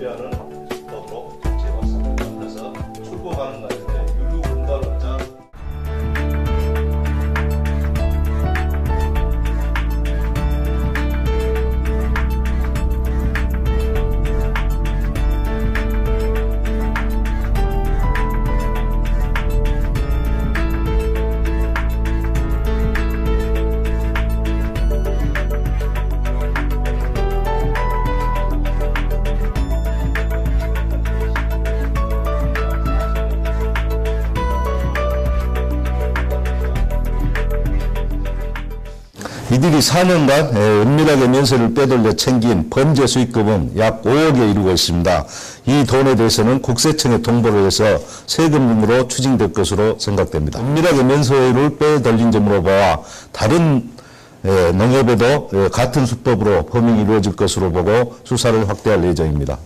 Yeah, 이들이 4년간 에, 은밀하게 면세를 빼돌려 챙긴 범죄 수익금은 약 5억에 이르고 있습니다. 이 돈에 대해서는 국세청에 통보를 해서 세금으로 추징될 것으로 생각됩니다. 은밀하게 면세를 빼돌린 점으로 보아 다른 에, 농협에도 에, 같은 수법으로 범행이 이루어질 것으로 보고 수사를 확대할 예정입니다.